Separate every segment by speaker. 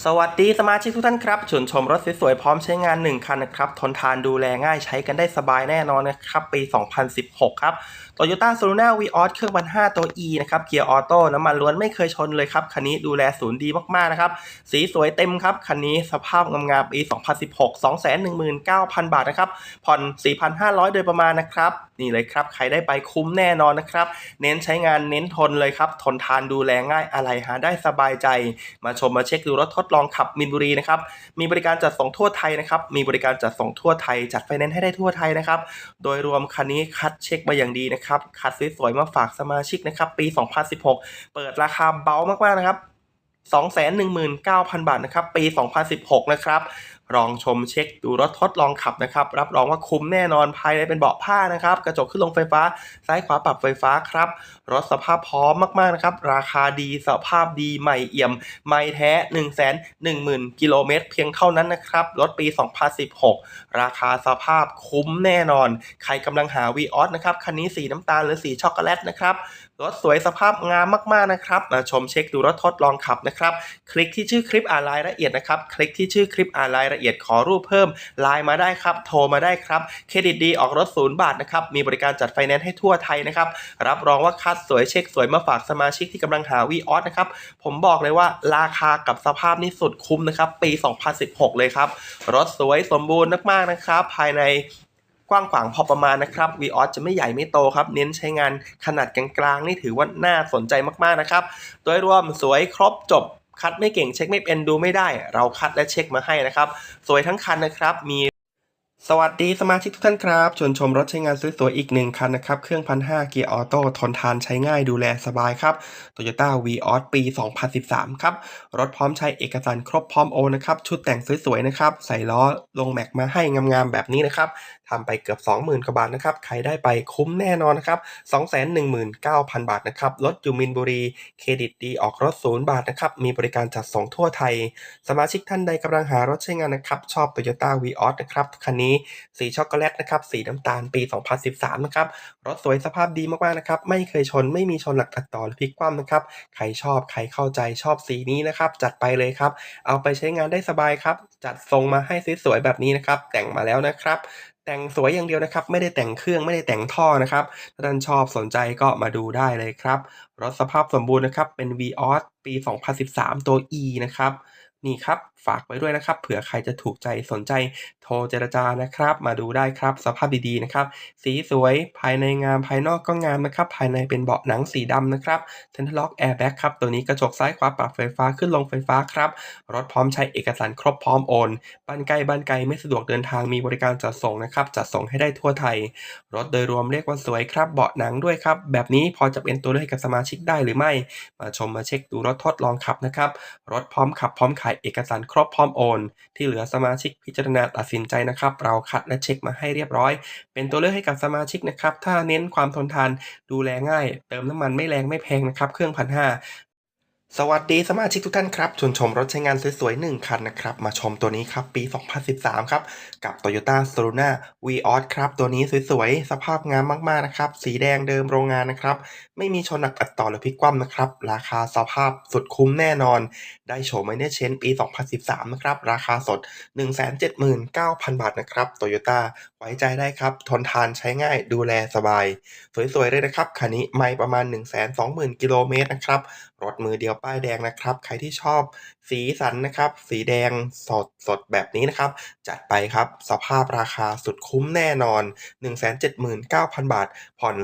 Speaker 1: สวัสดีสมาชิกทุกท่านครับชวนชมรถสวยๆพร้อมใช้งาน 1 คันนะครับ ทนทานดูแลง่ายใช้กันได้สบายแน่นอนนะครับ ปี 2016 ครับ Toyota s o l u n a Vios เครื่องพันห้าตัว E นะครับ เกียร์ออโต้น้ำมันล้วนไม่เคยชนเลยครับ คันนี้ดูแลศูนย์ดีมากๆนะครับ สีสวยเต็มครับ คันนี้สภาพงามๆปี 2016 219,000 บาทนะครับ ผ่อน 4,500 โดยประมาณนะครับ นี่เลยครับ ใครได้ไปคุ้มแน่นอนนะครับ เน้นใช้งานเน้นทนเลยครับ ทนทานดูแลง่ายอะไรหาได้สบายใจ มาชมมาเช็คดูรถทดลองขับมินบุรีนะครับ มีบริการจัดส่งทั่วไทยนะครับ มีบริการจัดส่งทั่วไทย จัดไฟแนนซ์ให้ได้ทั่วไทยนะครับ โดยรวมคันนี้คัดเช็คมาอย่างดีนะครับ คัดสวยๆมาฝากสมาชิกนะครับ ปี 2016 เปิดราคาเบามากๆนะครับ219,000 บาทนะครับ ปี 2016 นะครับ ลองชมเช็คดูรถทดลองขับนะครับ รับรองว่าคุ้มแน่นอนภายในเป็นเบาะผ้านะครับ กระจกขึ้นลงไฟฟ้า ซ้ายขวาปรับไฟฟ้าครับ รถสภาพพร้อมมากๆนะครับ ราคาดีสภาพดีใหม่เอี่ยม ไม่แท้ 1 1 0 0 0 0 กิโลเมตรเพียงเท่านั้นนะครับ รถปี 2016 ราคาสภาพคุ้มแน่นอน ใครกำลังหา v ีออสนะครับ คันนี้สีน้ำตาลหรือสีช็อกโกแลตนะครับรถสวยสภาพงามมากๆนะครับมาชมเช็คดูรถทดลองขับนะครับ คลิกที่ชื่อคลิปอ่านรายละเอียดนะครับ คลิกที่ชื่อคลิปอ่านรายละเอียดขอรูปเพิ่มไลน์มาได้ครับ โทรมาได้ครับ เครดิตดีออกรถศูนย์บาทนะครับ มีบริการจัดไฟแนนซ์ให้ทั่วไทยนะครับ รับรองว่าคัดสวยเช็คสวยมาฝากสมาชิกที่กำลังหาวีออสนะครับ ผมบอกเลยว่าราคากับสภาพนี่สุดคุ้มนะครับ ปี 2016 เลยครับ รถสวยสมบูรณ์มากๆนะครับ ภายในกว้างขวางพอประมาณนะครับวีออสจะไม่ใหญ่ไม่โตครับ เน้นใช้งานขนาดกลางๆ นี่ถือว่าน่าสนใจมากๆนะครับ โดยรวมสวยครบจบ คัดไม่เก่งเช็คไม่เป็นดูไม่ได้ เราคัดและเช็คมาให้นะครับ สวยทั้งคันนะครับมีสวัสดีสมาชิกทุกท่านครับชวนชมรถใช้งานสวยๆอีกหนึ่งคันนะครับ เครื่องพันห้าเกียร์ออโต้ทนทานใช้ง่ายดูแลสบายครับ Toyota Vios ปี 2013 ครับ รถพร้อมใช้เอกสารครบพร้อมโอนนะครับ ชุดแต่งสวยๆนะครับ ใส่ล้อลงแม็กมาให้งามๆแบบนี้นะครับ ทำไปเกือบ 20,000กว่าบาทนะครับ ใครได้ไปคุ้มแน่นอนนะครับ 219,000 บาทนะครับ รถอยู่มินบุรี เครดิตดีออกรถศูนย์บาทนะครับ มีบริการจัดส่งทั่วไทย สมาชิกท่านใดกำลังหารถใช้งานนะครับ ชอบ Toyota Vios นะครับ คันนี้สีช็อกโกแลตนะครับ สีน้ำตาลปี 2013 นะครับ รถสวยสภาพดีมากๆนะครับ ไม่เคยชน ไม่มีชนหลักตัดต่อหรือพลิกคว่ำนะครับ ใครชอบ ใครเข้าใจ ชอบสีนี้นะครับ จัดไปเลยครับ เอาไปใช้งานได้สบายครับ จัดทรงมาให้สวยๆแบบนี้นะครับ แต่งมาแล้วนะครับ แต่งสวยอย่างเดียวนะครับ ไม่ได้แต่งเครื่องไม่ได้แต่งท่อนะครับ ถ้าท่านชอบสนใจก็มาดูได้เลยครับ รถสภาพสมบูรณ์นะครับ เป็น v ีออสปี 2013 ตัว E นะครับ นี่ครับ ฝากไว้ด้วยนะครับ เผื่อใครจะถูกใจสนใจโทรเจรจานะครับ มาดูได้ครับ สภาพดีๆนะครับ สีสวยภายในงามภายนอกก็งามนะครับ ภายในเป็นเบาะหนังสีดำนะครับเทนทล็อกแอร์แบ็กครับ ตัวนี้กระจกซ้ายขวาปรับไฟฟ้าขึ้นลงไฟฟ้าครับ รถพร้อมใช้เอกสารครบพร้อมโอนบ้านใกล้บ้านไกลไม่สะดวกเดินทางมีบริการจัดส่งนะครับ จัดส่งให้ได้ทั่วไทย รถโดยรวมเรียกว่าสวยครับ เบาะหนังด้วยครับ แบบนี้พอจะเป็นตัวเลือกให้กับสมาชิกได้หรือไม่ มาชมมาเช็คดูรถทดลองขับนะครับ รถพร้อมขับพร้อมขายเอกสารครบพร้อมโอน ที่เหลือสมาชิกพิจารณาตัดสินใจนะครับ เราคัดและเช็คมาให้เรียบร้อย เป็นตัวเลือกให้กับสมาชิกนะครับ ถ้าเน้นความทนทานดูแลง่าย เติมน้ำมันไม่แรงไม่แพงนะครับ เครื่องพันห้า สวัสดีสมาชิกทุกท่านครับชวนชมรถใช้งานสวยๆ1คันนะครับ มาชมตัวนี้ครับ ปี 2013 ครับ กับ Toyota s o l u n a Vios ครับ ตัวนี้สวยๆ สภาพงามมากๆนะครับ สีแดงเดิมโรงงานนะครับ ไม่มีชนหนักตัดต่อหรือพลิกคว่ำนะครับ ราคาสภาพสุดคุ้มแน่นอน ได้โฉมไมเนเชนปี 2013 นะครับ ราคาสด 179,000 บาทนะครับ Toyota ไว้ใจได้ครับ ทนทานใช้ง่ายดูแลสบาย สวยๆเลยนะครับคันนี้ไม่ประมาณ 120,000กิโลเมตรนะครับ รถมือเดียวป้ายแดงนะครับ ใครที่ชอบสีสันนะครับ สีแดงสดสดแบบนี้นะครับ จัดไปครับสภาพราคาสุดคุ้มแน่นอน 179,000 บาท ผ่อน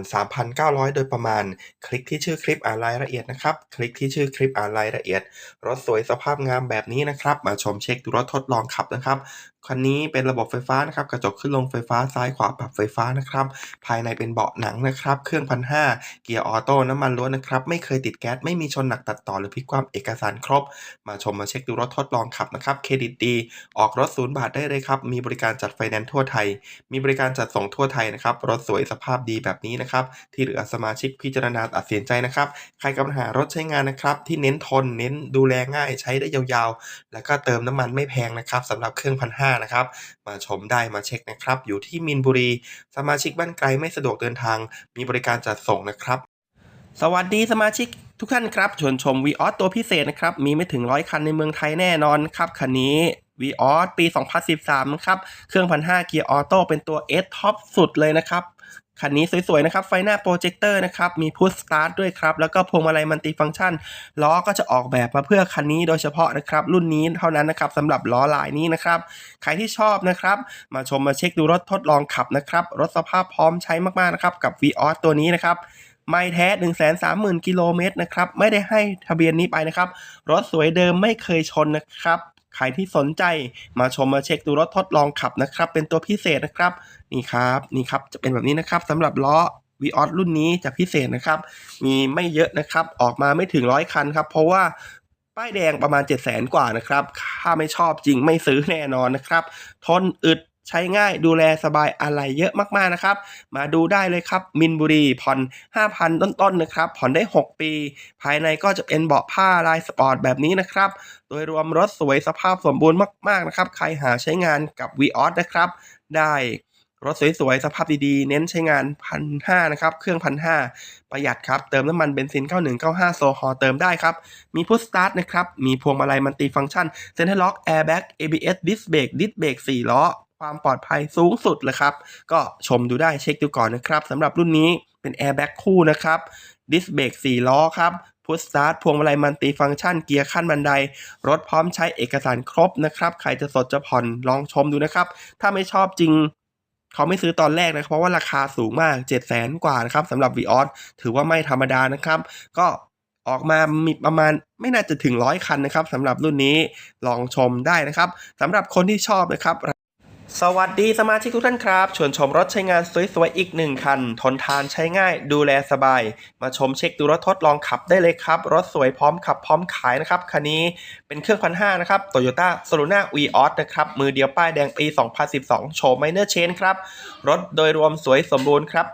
Speaker 1: 3,900 โดยประมาณ คลิกที่ชื่อคลิปอ่านรายละเอียดนะครับ คลิกที่ชื่อคลิปอ่านรายละเอียด รถสวยสภาพงามแบบนี้นะครับ มาชมเช็คดูรถทดลองขับนะครับคันนี้เป็นระบบไฟฟ้านะครับ กระจกขึ้นลงไฟฟ้าซ้ายขวาปรับไฟฟ้านะครับ ภายในเป็นเบาะหนังนะครับ เครื่องพันห้าเกียร์ออโต้น้ำมันล้วนนะครับ ไม่เคยติดแก๊สไม่มีชนหนักตัดต่อหรือพลิกคว่ำเอกสารครบมาชมมาเช็คดูรถทดลองขับนะครับ เครดิตดี ออกรถศูนย์บาทได้เลยครับ มีบริการจัดไฟแนนซ์ทั่วไทย มีบริการจัดส่งทั่วไทยนะครับ รถสวยสภาพดีแบบนี้นะครับ ที่เหลือสมาชิกพิจารณาตัดสินใจนะครับ ใครกำลังหารถใช้งานนะครับ ที่เน้นทน เน้นดูแลง่ายใช้ได้ยาวๆ แล้วก็เติมน้ำมันไม่แพงนะครับสำหรับเครื่องพันห้านะครับ มาชมได้มาเช็คนะครับ อยู่ที่มินบุรี สมาชิกบ้านไกลไม่สะดวกเดินทาง มีบริการจัดส่งนะครับ สวัสดีสมาชิก ทุกท่านครับชวนชม v ีออสตัวพิเศษนะครับ มีไม่ถึงร้อยคันในเมืองไทยแน่นอนครับ คันนี้ v ีออสปี 2013นะครับ เครื่อง1,500เกียร์ออโต้เป็นตัว S ท็อปสุดเลยนะครับ คันนี้สวย ๆ นะครับ ไฟหน้าโปรเจคเตอร์นะครับ มีพุชสตาร์ทด้วยครับ แล้วก็พวงมาลัยมัลติฟังก์ชัน ล้อก็จะออกแบบมาเพื่อคันนี้โดยเฉพาะนะครับ รุ่นนี้เท่านั้นนะครับสำหรับล้อลายนี้นะครับ ใครที่ชอบนะครับ มาชมมาเช็คดูรถทดลองขับนะครับ รถสภาพพร้อมใช้มากๆนะครับกับ v ีออสตัวนี้นะครับ ไม่แท้ 1 3 0 0 0 0 กิโลเมตรนะครับ ไม่ได้ให้ทะเบียนนี้ไปนะครับ รถสวยเดิมไม่เคยชนนะครับ ใครที่สนใจมาชมมาเช็คดูรถทดลองขับนะครับ เป็นตัวพิเศษนะครับ นี่ครับ นี่ครับ จะเป็นแบบนี้นะครับสำหรับล้อ v ีออสรุ่นนี้จะพิเศษนะครับ มีไม่เยอะนะครับ ออกมาไม่ถึงร้อยคันครับ เพราะว่าป้ายแดงประมาณ 7 0 0 0 0 0 กว่านะครับ ถ้าไม่ชอบจริงไม่ซื้อแน่นอนนะครับ ทนอึด ใช้ง่ายดูแลสบายอะไรเยอะมากๆนะครับ มาดูได้เลยครับ มินบุรีผ่อน 5,000 ต้นๆนะครับ ผ่อนได้ 6 ปี ภายในก็จะเป็นเบาะผ้าลายสปอร์ตแบบนี้นะครับ โดยรวมรถสวยสภาพสมบูรณ์มากๆนะครับ ใครหาใช้งานกับ v ีออสนะครับ ได้รถสวยๆ สภาพดีๆ เน้นใช้งานพันห้านะครับ เครื่องพันห้าประหยัดครับ เติมน้ำมันเบนซิน 9195 โซฮอเติมได้ครับ มีพุชสตาร์ทนะครับ มีพวงมาลัยมัลติฟังก์ชัน เซ็นทรัลล็อก แอร์แบ็ก ABS ดิสเบรกดิสเบรก4ล้อ ความปลอดภัยสูงสุดเลยครับ ก็ชมดูได้เช็คดูก่อนนะครับสำหรับรุ่นนี้เป็นแอร์แบ็กคู่นะครับดิสเบรก4ล้อครับพุชสตาร์ทพวงมาลัยมัลติฟังก์ชันเกียร์ขั้นบันได รถพร้อมใช้เอกสารครบนะครับ ใครจะสดจะผ่อนลองชมดูนะครับ ถ้าไม่ชอบจริง เขาไม่ซื้อตอนแรกนะครับเพราะว่าราคาสูงมาก 7 0 0 0 0 0กว่านะครับสำหรับ v ีออสถือว่าไม่ธรรมดานะครับ ก็ออกมามีประมาณไม่น่าจะถึงร้อยคันนะครับสำหรับรุ่นนี้ลองชมได้นะครับสำหรับคนที่ชอบนะครับ สวัสดีสมาชิกทุกท่านครับ ชวนชมรถใช้งานสวยๆอีกหนึ่งคัน ทนทานใช้ง่าย ดูแลสบาย มาชมเช็คดูรถทดลองขับได้เลยครับ รถสวยพร้อมขับพร้อมขายนะครับ คันนี้เป็นเครื่องพันห้านะครับ Toyota s o l u n a v ีออสนะครับ มือเดียวป้ายแดงปี 2012 โชว์ไมเนอร์เชนครับ รถโดยรวมสวยสมบูรณ์ครับ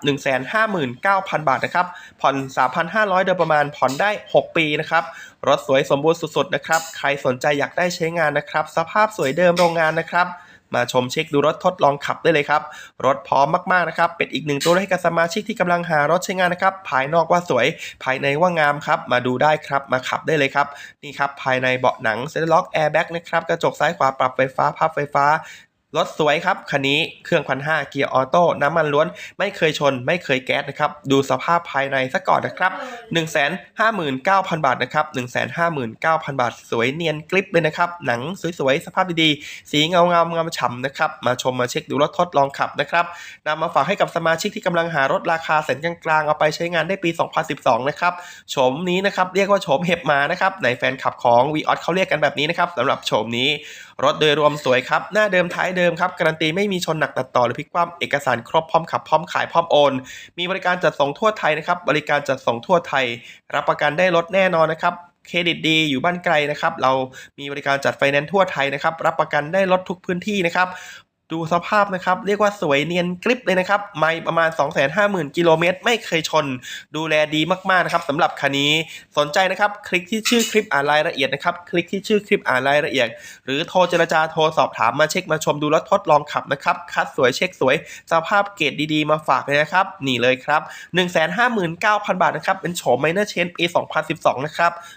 Speaker 1: 159,000 บาทนะครับ ผ่อน 3,500 โดยประมาณผ่อนได้ 6 ปีนะครับรถสวยสมบูรณ์สุดๆนะครับใครสนใจอยากได้ใช้งานนะครับ สภาพสวยเดิมโรงงานนะครับ มาชมเช็คดูรถทดลองขับได้เลยครับ รถพร้อมมากๆนะครับ เป็นอีกหนึ่งตัวให้กับสมาชิกที่กำลังหารถใช้งานนะครับ ภายนอกว่าสวย ภายในว่างามครับ มาดูได้ครับ มาขับได้เลยครับ นี่ครับ ภายในเบาะหนังเซ็นล็อกแอร์แบ็กนะครับ กระจกซ้ายขวาปรับไฟฟ้าพับไฟฟ้า รถสวยครับ คันนี้เครื่องพันห้าเกียร์ออโต้น้ำมันล้วนไม่เคยชนไม่เคยแก๊สนะครับ ดูสภาพภายในซะก่อนนะครับ 159,000 บาทนะครับ 159,000 บาท สวยเนียนกริปเลยนะครับ หนังสวยๆ สภาพดีๆ สีเงาเงางามฉ่ำนะครับ มาชมมาเช็คดูรถทดลองขับนะครับนำมาฝากให้กับสมาชิกที่กำลังหารถราคาแสนกลางๆ เอาไปใช้งานได้ปี 2012 นะครับโฉมนี้นะครับเรียกว่าโฉมเห็บมานะครับในแฟนคลับของ v ีออเขาเรียกกันแบบนี้นะครับสำหรับโฉมนี้ รถโดยรวมสวยครับหน้าเดิมท้ายเดิมครับ การันตีไม่มีชนหนักตัดต่อหรือพลิกคว่ำเอกสารครบพร้อมขับพร้อมขายพร้อมโอน มีบริการจัดส่งทั่วไทยนะครับ บริการจัดส่งทั่วไทย รับประกันได้รถแน่นอนนะครับเครดิตดีอยู่บ้านไกลนะครับ เรามีบริการจัดไฟแนนซ์ทั่วไทยนะครับ รับประกันได้ลดทุกพื้นที่นะครับ ดูสภาพนะครับ เรียกว่าสวยเนียนกริปเลยนะครับ ไม่ประมาณ 250,000 กิโลเมตร ไม่เคยชน ดูแลดีมากๆนะครับสำหรับคันนี้สนใจนะครับ คลิกที่ชื่อคลิปอ่านรายละเอียดนะครับ คลิกที่ชื่อคลิปอ่านรายละเอียด หรือโทรเจรจาโทรสอบถามมาเช็คมาชมดูรถทดลองขับนะครับคัดสวยเช็คสวย สภาพเกรดดีๆ มาฝากเลยนะครับนี่เลยครับ 159,000 บาทนะครับเป็นโฉมไมเนอร์เชนปี 2012 นะครับ